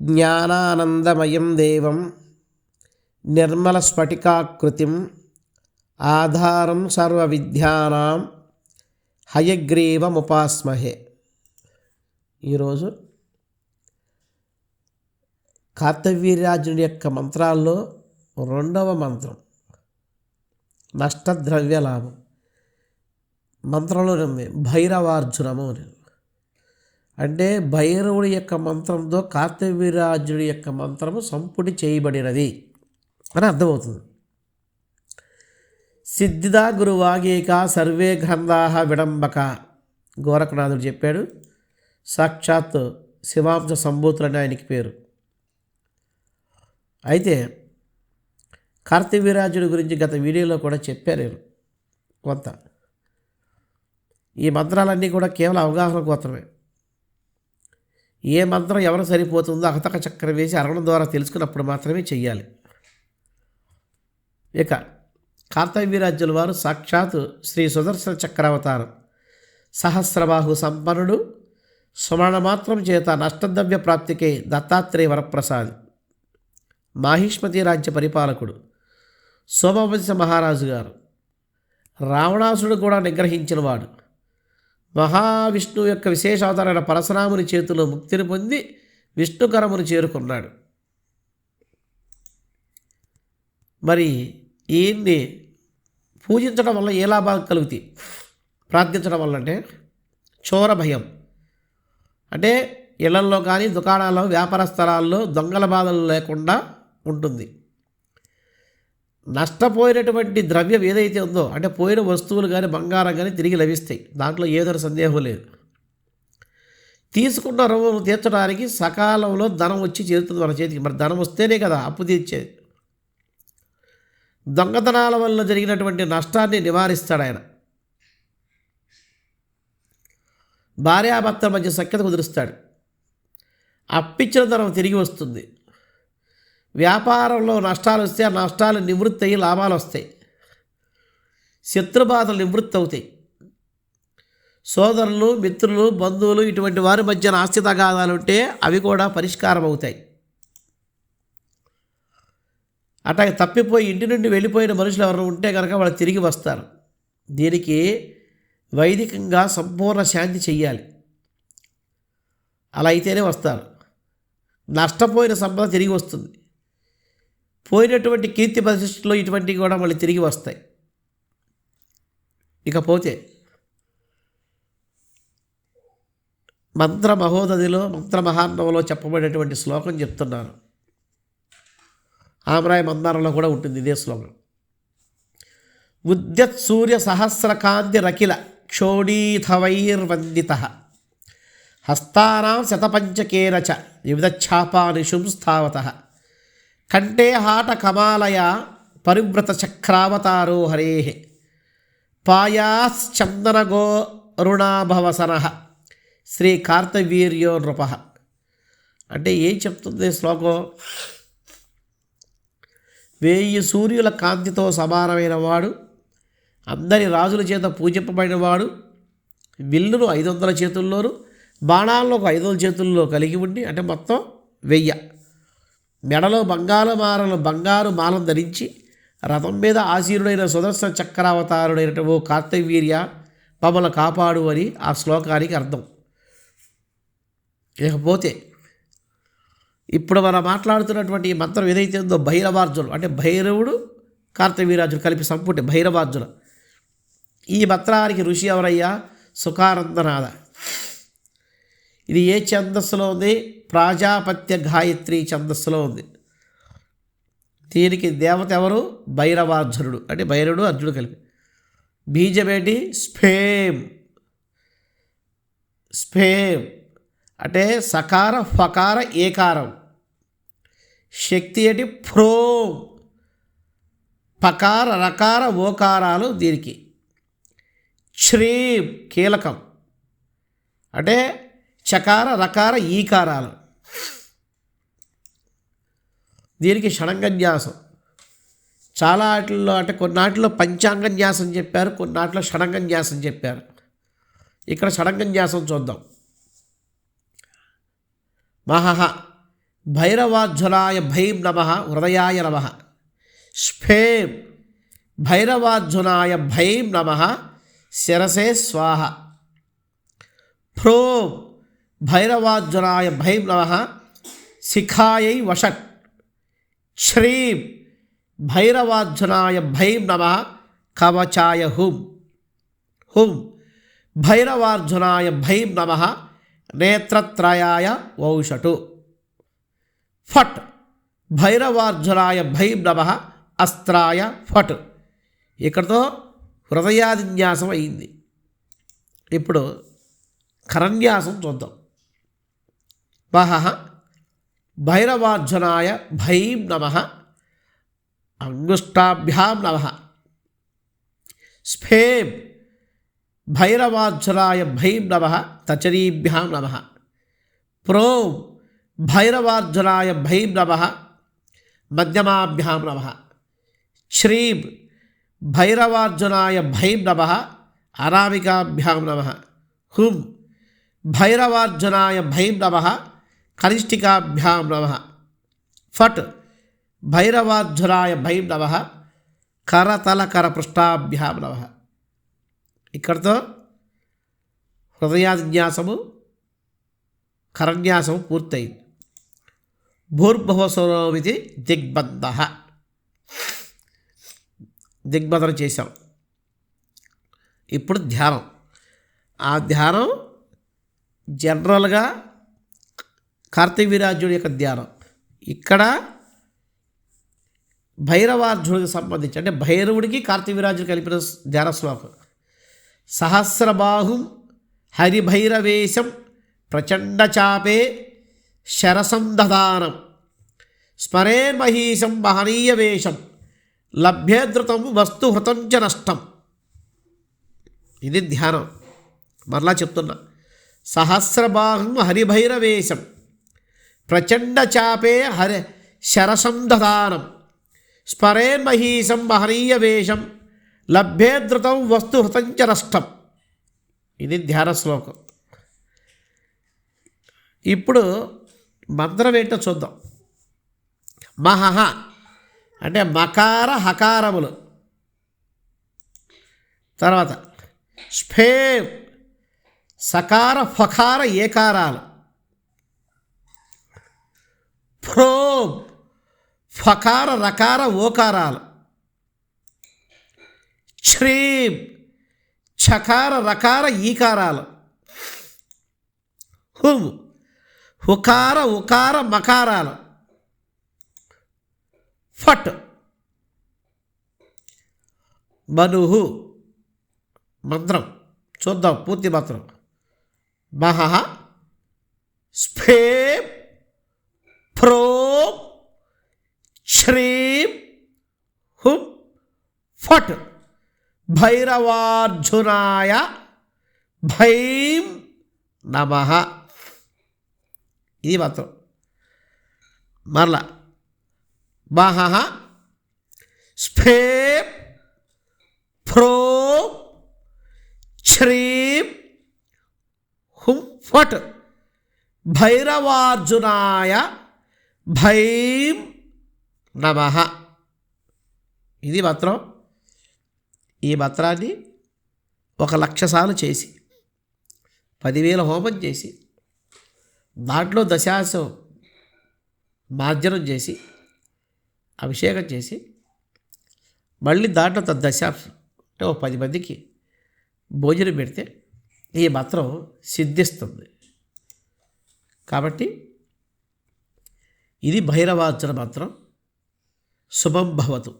జ్ఞానానందమయం దేవం నిర్మల స్ఫటికాకృతిం ఆధారం సర్వ విద్యానాం హయగ్రీవముపాస్మహే. ఈరోజు కార్తవీర్యార్జునుడి యొక్క మంత్రాల్లో రెండవ మంత్రం నష్టద్రవ్య లాభం మంత్రంలో ఉంది భైరవార్జునము అని. అంటే భైరవుడి యొక్క మంత్రంతో కార్తవీరాజుడి యొక్క మంత్రము సంపుటి చేయబడినది అని అర్థమవుతుంది. సిద్ధిదా గురువాగేక సర్వే గ్రంథాహ విడంబక. గోరఖనాథుడు చెప్పాడు సాక్షాత్ శివాంశ సంభూతులని ఆయనకి పేరు. అయితే కార్తవీరాజుడి గురించి గత వీడియోలో కూడా చెప్పారు నేను కొంత. ఈ మంత్రాలన్నీ కూడా కేవలం అవగాహన కోసమే ఏ మంత్రం ఎవరు సరిపోతుందో అహతక చక్రం వేసి అరవడం ద్వారా తెలుసుకున్నప్పుడు మాత్రమే చెయ్యాలి. ఇక కార్తవీరాజ్యుల వారు సాక్షాత్ శ్రీ సుదర్శన చక్రావతారం. సహస్రబాహు సంపన్నుడు స్మరణమాత్రం చేత నష్టద్రవ్య ప్రాప్తికే దత్తాత్రేయ వరప్రసాద్. మాహిష్మతి రాజ్య పరిపాలకుడు సోమవంశ మహారాజు గారు రావణాసుడు కూడా నిగ్రహించినవాడు మహావిష్ణువు యొక్క విశేషావతారైన పరశురాముని చేతిలో ముక్తిని పొంది విష్ణుకరమును చేరుకున్నాడు. మరి ఈయన్ని పూజించడం వల్ల ఏ లాభాలు కలుగుతాయి? ప్రార్థించడం వల్ల అంటే చోర భయం. అంటే ఇళ్ళల్లో కానీ దుకాణాల్లో వ్యాపార స్థలాల్లో దొంగల బాధలు లేకుండా ఉంటుంది. నష్టపోయినటువంటి ద్రవ్యం ఏదైతే ఉందో అంటే పోయిన వస్తువులు కానీ బంగారం కానీ తిరిగి లభిస్తాయి. దాంట్లో ఏదో సందేహం లేదు. తీసుకున్న రుణం తీర్చడానికి సకాలంలో ధనం వచ్చి చేరుతుంది మన చేతికి. మరి ధనం వస్తేనే కదా అప్పు తీర్చేది. దొంగతనాల వల్ల జరిగినటువంటి నష్టాన్ని నివారిస్తాడు ఆయన. భార్యాభర్తల మధ్య సఖ్యత కుదురుస్తాడు. అప్పిచ్చిన ధనం తిరిగి వస్తుంది. వ్యాపారంలో నష్టాలు వస్తే ఆ నష్టాలు నివృత్తి అయ్యి లాభాలు వస్తాయి. శత్రుబాధలు నివృత్తి అవుతాయి. సోదరులు మిత్రులు బంధువులు ఇటువంటి వారి మధ్య ఆస్తి తగాదాలు ఉంటే అవి కూడా పరిష్కారం అవుతాయి. అట్లాగే తప్పిపోయి ఇంటి నుండి వెళ్ళిపోయిన మనుషులు ఎవరైనా ఉంటే కనుక వాళ్ళు తిరిగి వస్తారు. దీనికి వైదికంగా సంపూర్ణ శాంతి చెయ్యాలి. అలా అయితేనే వస్తారు. నష్టపోయిన సంపద తిరిగి వస్తుంది. పోయినటువంటి కీర్తి ప్రతిష్టలో ఇటువంటివి కూడా మళ్ళీ తిరిగి వస్తాయి. ఇకపోతే మంత్ర మహోదధిలో మంత్ర మహాత్మలో చెప్పబడేటువంటి శ్లోకం చెప్తున్నారు. ఆమరాయ మందారంలో కూడా ఉంటుంది ఇదే శ్లోకం. ఉద్యత్ సూర్య సహస్రకాంతి రకిల క్షోడీథవైర్వందిత హస్తానాం శతపంచకేన చ వివిధఛాపానిషుం స్థావత కంఠేహాట కమాలయ పరివ్రత చక్రావతారో హరే పాయాశ్చందనగోరుణాభవసన శ్రీ కార్తవీర్యో నృప. అంటే ఏం చెప్తుంది శ్లోకం? వేయి సూర్యుల కాంతితో సమానమైన వాడు అందరి రాజుల చేత పూజింపబడిన వాడు విల్లును ఐదు వందల చేతుల్లోను బాణాలను ఒక ఐదు వందల చేతుల్లో కలిగి ఉండి అంటే మొత్తం వెయ్య. మెడలో బంగారు మారలు బంగారు మాలం ధరించి రథం మీద ఆసీనుడైన సుదర్శన చక్రావతారుడైన ఓ కార్తవీర్య మమ్మల్ని కాపాడు అని ఆ శ్లోకానికి అర్థం. ఇకపోతే ఇప్పుడు మనం మాట్లాడుతున్నటువంటి ఈ మంత్రం ఏదైతే ఉందో భైరవార్జునం అంటే భైరవుడు కార్తవీరాజుడు కలిపి సంపుటి భైరవార్జున ఈ మంత్రానికి ఋషి ఎవరయ్యా? సుఖానందనాథ. ఇది ఏ ఛందస్సులో ఉంది? ప్రాజాపత్య గాయత్రి ఛందస్సులో ఉంది. దీనికి దేవత ఎవరు? భైరవార్జునుడు. అంటే భైరవుడు అర్జునుడు కలిపి. బీజమేంటి స్ఫేమ్. స్ఫేమ్. అంటే సకార ఫకార ఏకారం. శక్తి ఏంటి? ప్రోమ్. పకార రకార ఓకారాలు దీనికి. శ్రీం కీలకం. అంటే చకార రకార ఈకారాలు. దీనికి షణంగన్యాసం. చాలా వాటిల్లో అంటే కొన్నాటిలో పంచాంగన్యాసం చెప్పారు కొన్నాటిలో షణంగన్యాసం చెప్పారు. ఇక్కడ షణంగన్యాసం చూద్దాం. మహహ భైరవాధ్వలాయ భైం నమ హృదయాయ నమ. స్ఫేం భైరవాధ్వనాయ భైం నమ శిరసే స్వాహ. ఫ్రోం భైరవార్జునాయ భైం శిఖాయై వషట్ శ్రీం భైరవార్జునాయ భైం నమ కవచాయ హుం హుం భైరవార్జునాయ భైం నమ నేత్రత్రయాయ వౌషటు ఫట్ భైరవార్జునాయ భైం నమ అస్త్రాయ ఫట్ ఇక్కడతో హృదయాదిన్యాసం అయింది ఇప్పుడు కరన్యాసం చూద్దాం వహ భైరవార్జునాయ భైం నమ అంగుష్టాభ్యాం నమ స్ఫేం భైరవాధ్వరాయ భైం నమ తచరీభ్యాం నమ ప్రోం భైరవాధ్వరాయ భైం నమ మధ్యమాభ్యాం నమ శ్రీం భైరవార్జునాయ భైం నమ అనామికాభ్యాం నమ హుం భైరవార్జునాయ భైం నమ కనిష్ఠికాభ్యాం నమ ఫట్. భైరవాధ్వరాయ భైం నమ కరతలకర పృష్టాభ్యాం నమ ఇక్కడితో హృదయాన్యాసము కరన్యాసము పూర్తయింది. భూర్భవస్వరోమితి దిగ్బంధ. దిగ్బంధన చేశాం. ఇప్పుడు ధ్యానం. ఆ ధ్యానం జనరల్గా కార్తీక వీరాజుడి యొక్క ధ్యానం. ఇక్కడ భైరవార్జునుడికి సంబంధించి అంటే భైరవుడికి కార్తీక కలిపిన ధ్యాన శ్లోకం. సహస్రబాహుం హరిభైరవేశం ప్రచండచాపే శరసందధానం మహనీయ మహనీయవేషం లభ్యేధృతం వస్తుహృతం చ నష్టం. ఇది ధ్యానం. మరలా చెప్తున్నా. సహస్రబాహుం హరిభైరవేశం ప్రచండచాపే హరి శరసందధానం స్మరేన్మహీశం మహనీయవేషం లభ్యేధృతం వస్తు హృతంచ నష్టం ఇది ధ్యాన శ్లోకం. ఇప్పుడు మంత్రం ఏంటో చూద్దాం. మహహ అంటే మకార హకారములు. తర్వాత స్ఫే సకార ఫకార ఏకారాలు. క్రోమ్ ఫకార రకార ఓకారాలు. శ్రీం చకార రకార ఈకారాలు. హుం హుకార ఉకార మకారాలు. ఫట్. మనుహు మంత్రం. చూద్దాం పూర్తి మంత్రం. మహ స్ఫేప్ ఫ్రో శ్రీం హుం ఫట్. భైరవార్జునాయ భైం నమ. ఇది మాత్రం. మరలా. మహ స్ఫే ఫ్రో శ్రీం హుం ఫట్. భైరవార్జునాయ భైం నమ. ఇది మంత్రం. ఈ మంత్రాన్ని ఒక లక్ష సార్లు చేసి పదివేల హోమం చేసి దాంట్లో దశాశం మార్జనం చేసి అభిషేకం చేసి మళ్ళీ దాంట్లో తన దశాంశం అంటే ఒక పది మందికి భోజనం పెడితే ఈ మంత్రం సిద్ధిస్తుంది. కాబట్టి ఇది భైరవార్చన మంత్రం శుభం భవతు.